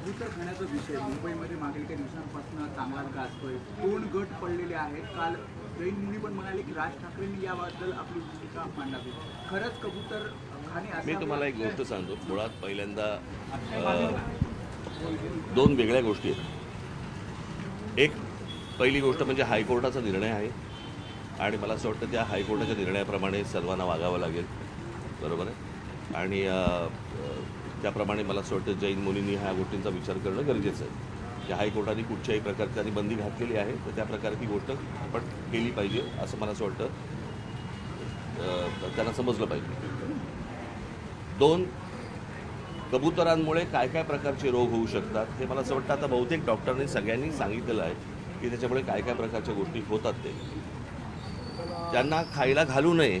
कबूतर खाण्याचा विषय. मुंबईमध्ये मागील काही दिवसांपासून चांगलाच गाजतोय. दोन गट पडलेले आहेत. काल जैन मुनी पण म्हणाले की राज ठाकरेंनी याबद्दल आपली भूमिका मांडावी. खरंच कबूतर खाणे मी? तुम्हाला एक गोष्ट सांगतो. मुळात पहिल्यांदा दोन वेगळ्या गोष्टी आहेत. एक पहिली गोष्ट म्हणजे हायकोर्टाचा निर्णय आहे. आणि मला असं वाटतं त्या हायकोर्टाच्या निर्णयाप्रमाणे सर्वांना वागावं लागेल. बरोबर आहे? आणि त्याप्रमाणे मला असं वाटतं जैन मुलींनी ह्या गोष्टींचा विचार करणं गरजेचं आहे. की हायकोर्टाने कुठच्याही प्रकारची त्यांनी बंदी घातलेली आहे तर त्या प्रकारे ती गोष्ट आपण केली पाहिजे असं मला असं वाटतं. त्यांना समजलं पाहिजे. दोन कबुतरांमुळे काय काय प्रकारचे रोग होऊ शकतात हे मला असं वाटतं. आता बहुतेक डॉक्टरांनी सगळ्यांनी सांगितलेलं आहे की त्याच्यामुळे काय काय प्रकारच्या गोष्टी होतात ते. त्यांना खायला घालू नये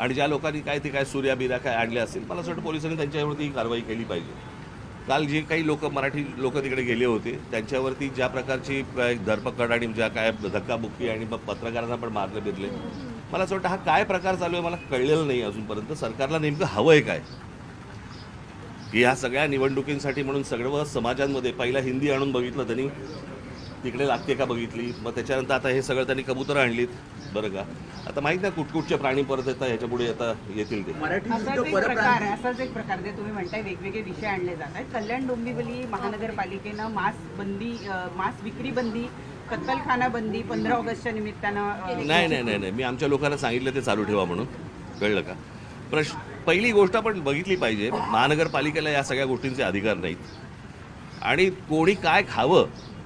आणि ज्या लोकांनी काय ते काय सूर्या काय आणल्या असतील मला असं वाटतं पोलिसांनी त्यांच्यावरती कारवाई केली पाहिजे. काल जे काही लोक मराठी लोक तिकडे गेले होते त्यांच्यावरती ज्या प्रकारची धरपकड आणि ज्या काय धक्काबुक्की आणि मग पत्रकारांना पण मारले बिरले. मला असं वाटतं हा काय प्रकार चालू आहे मला कळलेलं नाही अजूनपर्यंत. सरकारला नेमकं हवं आहे काय? की ह्या सगळ्या निवडणुकींसाठी म्हणून सगळं समाजांमध्ये पहिला हिंदी आणून बघितलं त्यांनी तिकडे लागते का बघितली? मग त्याच्यानंतर आता हे सगळं त्यांनी कबुतरं आणलीत. बरं का? आता माहीत नाही कुठकुठचे प्राणी परत येतात ह्याच्या पुढे आता येतील ते. मराठी असाच एक प्रकार आहे असाच एक प्रकार जे तुम्ही म्हणताय वेगवेगळे विषय आणले जात आहेत. कल्याण डोंबिवली महानगरपालिकेनं मास बंदी मास विक्री बंदी कत्तलखाना बंदी पंधरा ऑगस्टच्या निमित्तानं नाही नाही नाही नाही. मी आमच्या लोकांना सांगितलं ते चालू ठेवा म्हणून. कळलं का? प्रश्न पहिली गोष्ट आपण बघितली पाहिजे महानगरपालिकेला या सगळ्या गोष्टींचे अधिकार नाहीत. आणि कोणी काय खावं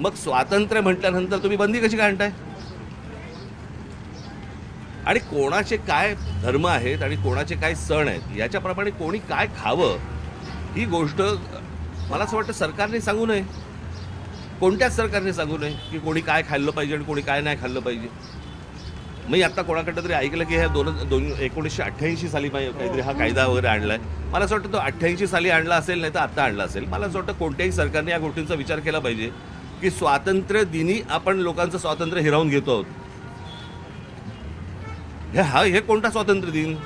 मग स्वातंत्र्य म्हटल्यानंतर तुम्ही बंदी कशी काय आणताय? आणि कोणाचे काय धर्म आहेत आणि कोणाचे काय सण आहेत याच्याप्रमाणे कोणी काय खावं ही गोष्ट मला असं वाटतं सरकारने सांगू नये. कोणत्याच सरकारने सांगू नये की कोणी काय खाल्लं पाहिजे आणि कोणी काय नाही खाल्लं पाहिजे. मी आता कोणाकडं तरी ऐकलं की ह्या दोन दोन एकोणीसशे अठ्ठ्याऐंशी साली काहीतरी हा कायदा वगैरे आणलाय. मला असं वाटतं तो अठ्ठ्याऐंशी साली आणला असेल नाही तर आत्ता आणला असेल. मला असं वाटतं कोणत्याही सरकारने या गोष्टींचा विचार केला पाहिजे. की स्वातंत्र्य दिनी आपण लोकांचं स्वातंत्र्य हिरावून घेतो आहोत. हे हा हे कोणता स्वातंत्र्य दिन?